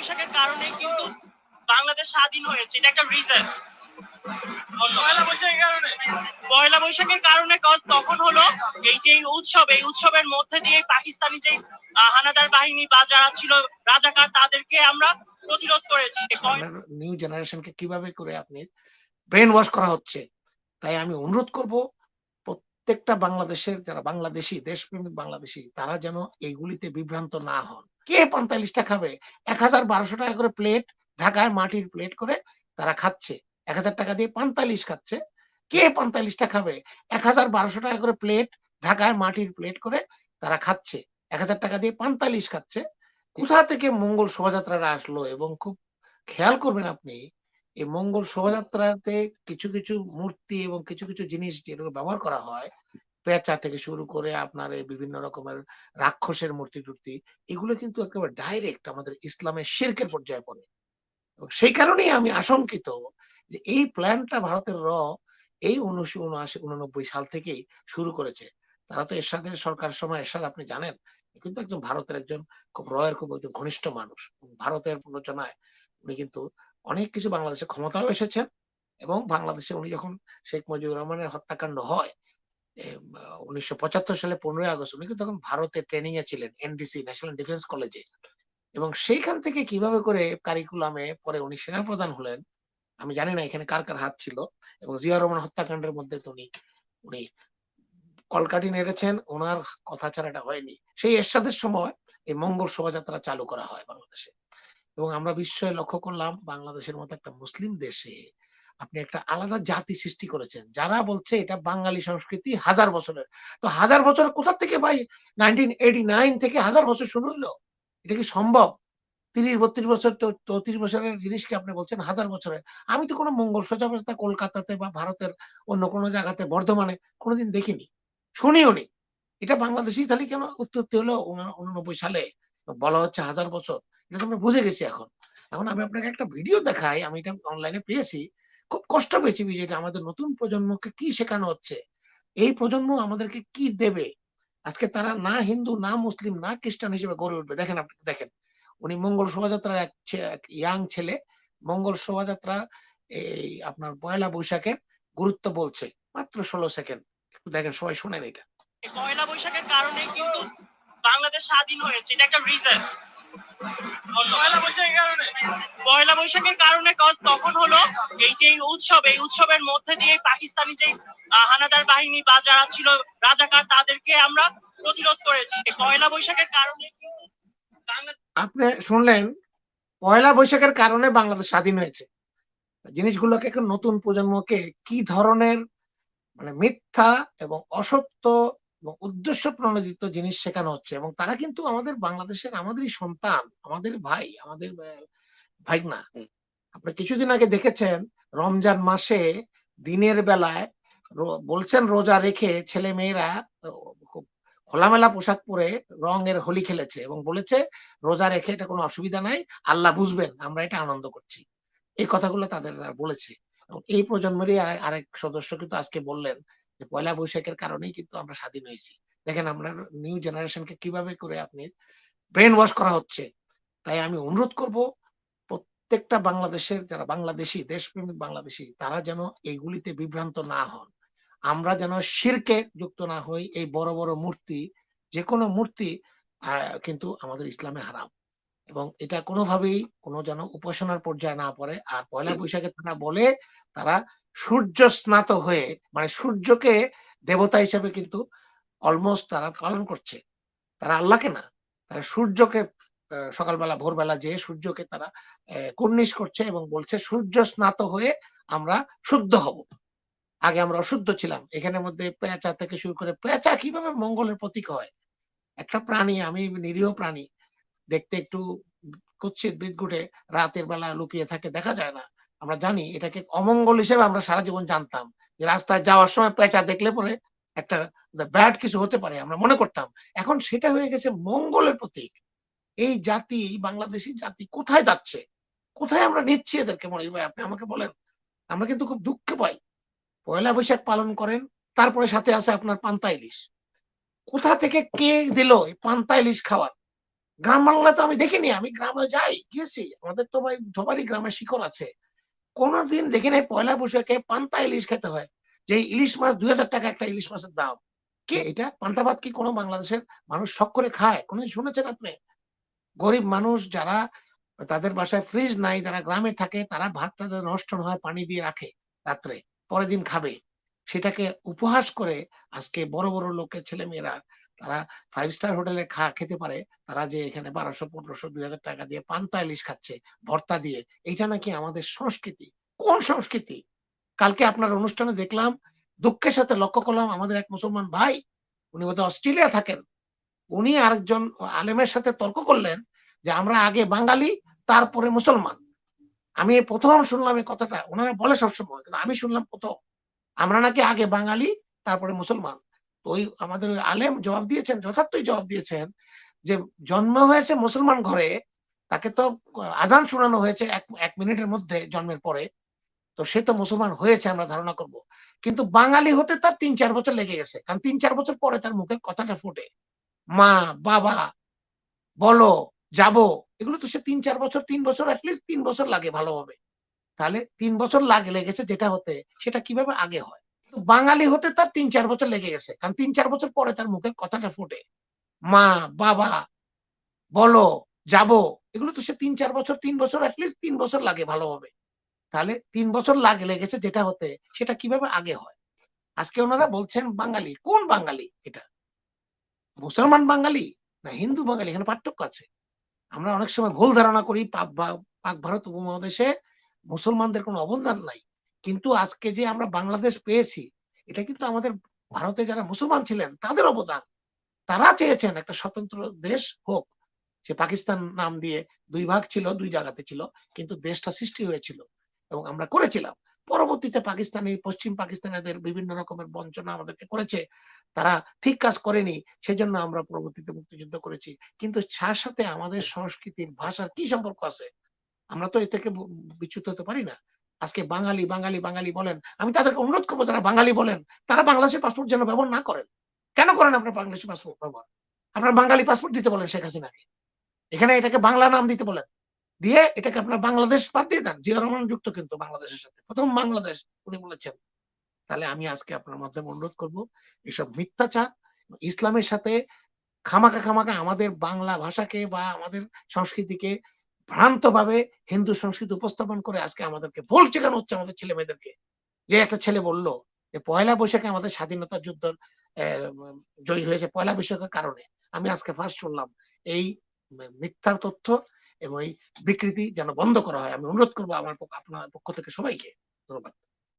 বৈশাখের কারণে কিন্তু বাংলাদেশ স্বাধীন হয়েছে। এটা একটা রিজন পয়লা বৈশাখের কারণে। পয়লা বৈশাখের কারণে ক- তখন হলো এই যে উৎসব এই উৎসবের মধ্যে দিয়ে পাকিস্তানি যে হানাদার বাহিনী বা যারা ছিল রাজাকার তাদেরকে আমরা প্রতিরোধ করেছি। নিউ জেনারেশনকে কীভাবে করে আপনি ব্রেন ওয়াশ করা হচ্ছে তাই আমি অনুরোধ করব প্রত্যেকটা বাংলাদেশের যারা বাংলাদেশি দেশপ্রেমিক বাংলাদেশি তারা যেন এইগুলিতে বিভ্রান্ত না হন। কে পঁয়তাল্লিশটা খাবে? এক হাজার বারোশো টাকা করে প্লেট ঢাকায় মাটির প্লেট করে তারা খাচ্ছে। এক হাজার টাকা দিয়ে পঁয়তাল্লিশ খাচ্ছে। কে পঁয়তাল্লিশটা খাবে? এক হাজার বারোশো টাকা করে প্লেট ঢাকায় মাটির প্লেট করে তারা খাচ্ছে। এক হাজার টাকা দিয়ে পঁয়তাল্লিশ খাচ্ছে। কোথা থেকে মঙ্গল শোভাযাত্রাটা আসলো? এবং খুব খেয়াল করবেন আপনি, এই মঙ্গল শোভাযাত্রাতে কিছু কিছু মূর্তি এবং কিছু কিছু জিনিস যেগুলো ব্যবহার করা হয় পেঁচা থেকে শুরু করে আপনার এই বিভিন্ন রকমের রাক্ষসের মূর্তি টুর্তি, এগুলো কিন্তু একেবারে ডাইরেক্ট আমাদের ইসলামের শিরকের পর্যায়ে পড়ে। সেই কারণেই আমি আশঙ্কিত যে এই প্ল্যানটা ভারতের র এই উনিশশো উনআশি, উননব্বই সাল থেকেই শুরু করেছে। তারা তো এরশাদের সরকার সময়, এরশাদ আপনি জানেন কিন্তু একজন ভারতের একজন খুব রয়ের, খুব একজন ঘনিষ্ঠ মানুষ। ভারতের প্ররোচনায় উনি কিন্তু অনেক কিছু বাংলাদেশে ক্ষমতাও এসেছেন এবং বাংলাদেশে উনি যখন শেখ মুজিবুর রহমানের হত্যাকাণ্ড হয় উনিশশো পঁচাত্তর সালে পনেরোই আগস্ট উনি তখন ভারতে ট্রেনিং এ ছিলেন এনডিসি ন্যাশনাল ডিফেন্স কলেজে এবং সেইখান থেকে কীভাবে করে কারিকুলামে পরে উনি সেনাপ্রধান হলেন, আমি জানি না এখানে কার কার হাত ছিল। এবং জিয়া রহমান হত্যাকাণ্ডের মধ্যে তো উনি উনি কলকাঠি নেড়েছেন, ওনার কথা ছাড়া এটা হয়নি। সেই এরশাদের সময় এই মঙ্গল শোভাযাত্রা চালু করা হয় বাংলাদেশে। এবং আমরা বিস্ময়ে লক্ষ্য করলাম, বাংলাদেশের মতো একটা মুসলিম দেশে আপনি একটা আলাদা জাতি সৃষ্টি করেছেন। যারা বলছে এটা বাঙালি সংস্কৃতি হাজার বছরের। তো হাজার বছর কোথা থেকে ভাই? নাইনটিন এইটি নাইন থেকে হাজার বছর শুরু হলো এটা কি সম্ভব? তিরিশ, বত্রিশ বছর চৌত্রিশ বছরের জিনিসকে আপনি বলছেন হাজার বছরের? আমি তো কোনো মঙ্গল শোভাযাত্রা কলকাতাতে বা ভারতের অন্য কোনো জায়গাতে, বর্ধমানে কোনোদিন দেখিনি। শুনিও নি। এটা বাংলাদেশি তাহলে কেন উত্তরটি হলো উননব্বই সালে? বলা হচ্ছে হাজার বছর। এটা তো আমরা বুঝে গেছি এখন। এখন আমি আপনাকে একটা ভিডিও দেখাই। আমি এটা অনলাইনে পেয়েছি। খুব কষ্ট পেয়েছি বিজয়টা আমাদের নতুন প্রজন্মকে কি শেখানো হচ্ছে? এই প্রজন্ম আমাদেরকে কি দেবে? আজকে তারা না হিন্দু, না মুসলিম, না খ্রিস্টান হিসেবে গড়ে উঠবে। দেখেন আপনি, দেখেন। উনি মঙ্গল শোভাযাত্রার এক ইয়াং ছেলে। মঙ্গল শোভাযাত্রা এই আপনার পয়লা বৈশাখের গুরুত্ব বলছে। মাত্র ষোলো সেকেন্ড। একটু দেখেন, সবাই শোনেন এটা। পয়লা বৈশাখের কারণে কিন্তু বাংলাদেশ স্বাধীন হয়েছে। এটা একটা রিজন পয়লা বৈশাখের কারণে। তখন হলো এই যে উৎসব, এই উৎসবের মধ্যে দিয়ে পাকিস্তানি যে হানাদার বাহিনী বা যারা ছিল রাজাকার, তাদেরকে আমরা প্রতিরোধ করেছি। পয়লা বৈশাখের কারণে আপনি শুনলেন, পয়লা বৈশাখের কারণে বাংলাদেশ স্বাধীন হয়েছে। জিনিসগুলোকে এখন নতুন প্রজন্মকে কি ধরনের মানে মিথ্যা এবং অসত্য এবং উদ্দেশ্য প্রণোদিত জিনিস শেখানো হচ্ছে। এবং তারা কিন্তু আমাদের বাংলাদেশের আমাদেরই সন্তান আমাদের ভাই আমাদের ভাইগনা। আপনি কিছুদিন আগে দেখেছেন রমজান মাসে দিনের বেলায় বলছেন রোজা রেখে ছেলে মেয়েরা খোলামেলা পোশাক পরে রঙের হোলি খেলেছে এবং বলেছে রোজা রেখে এটা কোনো অসুবিধা নাই আল্লাহ বুঝবেন আমরা এটা আনন্দ করছি। এই কথাগুলো তাদের বলেছে। এবং এই প্রজন্মেরই আরে- আরেক সদস্য কিন্তু আজকে বললেন যে পয়লা বৈশাখের কারণেই কিন্তু আমরা স্বাধীন হয়েছি। দেখেন আমরা নিউ জেনারেশনকে কীভাবে করে আপনি ব্রেন ওয়াশ করা হচ্ছে তাই আমি অনুরোধ করব প্রত্যেকটা বাংলাদেশের যারা বাংলাদেশি দেশপ্রেমিক বাংলাদেশি তারা যেন এইগুলিতে বিভ্রান্ত না হন। আমরা যেন শিরকে যুক্ত না হই এই বড় বড় মূর্তি যে কোনো মূর্তি আহ, কিন্তু আমাদের ইসলামে হারাম। এবং এটা কোনোভাবেই কোনো যেন উপাসনার পর্যায়ে না পড়ে। আর পয়লা বৈশাখে তারা বলে তারা সূর্য স্নাত হয়ে মানে সূর্যকে দেবতা হিসেবে কিন্তু অলমোস্ট তারা পালন করছে। তারা আল্লাহকে না, তারা সূর্যকে সকালবেলা, ভোরবেলা যে সূর্যকে তারা কুর্নিশ করছে এবং বলছে, সূর্য স্নাত হয়ে আমরা শুদ্ধ হব। আগে আমরা অশুদ্ধ ছিলাম। এখানের মধ্যে পেঁচা থেকে শুরু করে, পেঁচা কীভাবে মঙ্গলের প্রতীক হয়? একটা প্রাণী, আমি নিরীহ প্রাণী, দেখতে একটু কুৎসিত বিদঘুটে, রাতের বেলা লুকিয়ে থাকে, দেখা যায় না। আমরা জানি এটাকে অমঙ্গল হিসেবে আমরা সারা জীবন জানতাম যে রাস্তায় যাওয়ার সময় পেঁচা দেখলে পরে একটা ব্যাড কিছু হতে পারে, আমরা মনে করতাম। এখন সেটা হয়ে গেছে মঙ্গলের প্রতীক। এই জাতি, এই বাংলাদেশি জাতি কোথায় যাচ্ছে? কোথায় আমরা নিচ্ছি এদেরকে? মনির ভাই, আপনি আমাকে বলেন। আমরা কিন্তু খুব দুঃখ পাই। পয়লা বৈশাখ পালন করেন, তারপরে সাথে আছে আপনার পান্তা ইলিশ। কোথা থেকে কে দিল এই পান্তা ইলিশ খাওয়ার? গ্রাম বাংলা তো আমি দেখিনি, আমি গ্রামে যাই, গিয়েছি। আমাদের তো ভাই সবারই গ্রামে শিকড় আছে। কোনোদিন দেখি নাই পয়লা বৈশাখে পান্তা ইলিশ খেতে হয়। যে ইলিশ মাছ, দুই হাজার টাকা একটা ইলিশ মাছের দাম। কি এটা? পান্তা ভাত কি কোনো বাংলাদেশের মানুষ শখ করে খায়? কোনোদিন শুনেছেন আপনি? গরিব মানুষ যারা তাদের বাসায় ফ্রিজ নাই, যারা গ্রামে থাকে, তারা ভাতটা যাতে নষ্ট হয়, পানি দিয়ে রাখে রাত্রে, পরের দিন খাবে। সেটাকে উপহাস করে আজকে বড় বড় লোকের ছেলে মেয়েরা তারা ফাইভ স্টার হোটেলে খা, খেতে পারে, তারা যে এখানে বারোশো, পনেরোশো দুই হাজার টাকা দিয়ে পান্তা ইলিশ খাচ্ছে, ভর্তা দিয়ে, এইটা নাকি আমাদের সংস্কৃতি। কোন সংস্কৃতি? কালকে আপনার অনুষ্ঠানে দেখলাম, দুঃখের সাথে লক্ষ্য করলাম, আমাদের এক মুসলমান ভাই, উনি বোধহয় অস্ট্রেলিয়া থাকেন, উনি আরেকজন আলেমের সাথে তর্ক করলেন যে আমরা আগে বাঙালি, তারপরে মুসলমান। আমি প্রথম শুনলাম এই কথাটা, ওনারা বলে সবসময়, কিন্তু আমি শুনলাম প্রথম, আমরা নাকি আগে বাঙালি, তারপরে মুসলমান। ওই আমাদের ওই আলেম জবাব দিয়েছেন, যথার্থই জবাব দিয়েছেন যে জন্ম হয়েছে মুসলমান ঘরে, তাকে তো আজান শোনানো হয়েছে এক এক মিনিটের মধ্যে জন্মের পরে। তো সে তো মুসলমান হয়েছে আমরা ধারণা করব। কিন্তু বাঙালি হতে তার তিন, চার বছর লেগে গেছে। কারণ তিন, চার বছর পরে তার মুখের কথাটা ফুটে। মা, বাবা, বলো, যাব, এগুলো তো সে তিন, চার বছর, তিন বছর অ্যাটলিস্ট তিন বছর লাগে ভালোভাবে। তাহলে তিন বছর লাগে, লেগেছে যেটা হতে, সেটা কীভাবে আগে হয়? বাঙালি হতে তার তিন চার বছর লেগে গেছে। কারণ তিন চার বছর পরে তার মুখের কথাটা ফুটে। মা, বাবা, বলো, যাব, এগুলো তো সে তিন চার বছর, তিন বছর তিন বছর লাগে ভালোভাবে। তাহলে তিন বছর লাগে, লেগেছে যেটা হতে, সেটা কীভাবে আগে হয়? আজকে ওনারা বলছেন বাঙালি, কোন বাঙালি এটা? মুসলমান বাঙালি না হিন্দু বাঙালি? এখানে পার্থক্য আছে। আমরা অনেক সময় ভুল ধারণা করি পাক ভারত উপমহাদেশে মুসলমানদের কোনো অবদান নাই। কিন্তু আজকে যে আমরা বাংলাদেশ পেয়েছি, এটা কিন্তু আমাদের ভারতে যারা মুসলমান ছিলেন, তাদের অবদান। তারা চেয়েছেন একটা স্বতন্ত্র দেশ হোক সে পাকিস্তান নাম দিয়ে দুই ভাগ ছিল, দুই জায়গাতে ছিল, কিন্তু দেশটা সৃষ্টি হয়েছিল এবং আমরা করেছিলাম। পরবর্তীতে পাকিস্তানি, পশ্চিম পাকিস্তানিদের বিভিন্ন রকমের বঞ্চনা আমাদেরকে করেছে। তারা ঠিক কাজ করেনি, সেজন্য আমরা পরবর্তীতে মুক্তিযুদ্ধ করেছি। কিন্তু তার সাথে আমাদের সংস্কৃতির ভাষার কি সম্পর্ক আছে? আমরা তো এ থেকে বিচ্যুত হতে পারি না। আজকে বাঙালি বাঙালি বাঙালি বলেন, আমি তাদেরকে অনুরোধ করব যারা বাঙালি বলেন, তারা বাংলাদেশের পাসপোর্ট যেন ব্যবহার না করেন। কেন করেন আপনার বাংলাদেশি পাসপোর্ট ব্যবহার? আপনার বাঙালি পাসপোর্ট দিতে বলেন শেখ হাসিনাকে। এখানে এটাকে বাংলা নাম দিতে বলেন। দিয়ে এটাকে আপনার বাংলাদেশ বাদ দিয়ে দেন। জিয়া রহমান যুক্ত কিন্তু বাংলাদেশের সাথে। প্রথম বাংলাদেশ, উনি বলেছেন। তাহলে আমি আজকে আপনার মাধ্যমে অনুরোধ করব, এসব মিথ্যাচার, ইসলামের সাথে খামাকা খামাকা আমাদের বাংলা ভাষাকে বা আমাদের সংস্কৃতিকে ভ্রান্তভাবে হিন্দু সংস্কৃতি উপস্থাপন করে আজকে আমাদেরকে ভুল শেখানো হচ্ছে আমাদের ছেলে মেয়েদেরকে? যে একটা ছেলে বলল যে পয়লা বৈশাখে আমাদের স্বাধীনতা যুদ্ধ জয়ী হয়েছে পয়লা বৈশাখের কারণে। আমি আজকে ফার্স্ট শুনলাম এই মিথ্যা তথ্য এবং এই বিকৃতি যেন বন্ধ করা হয়। আমি অনুরোধ করব আমার আপনার পক্ষ থেকে সবাইকে। ধন্যবাদ।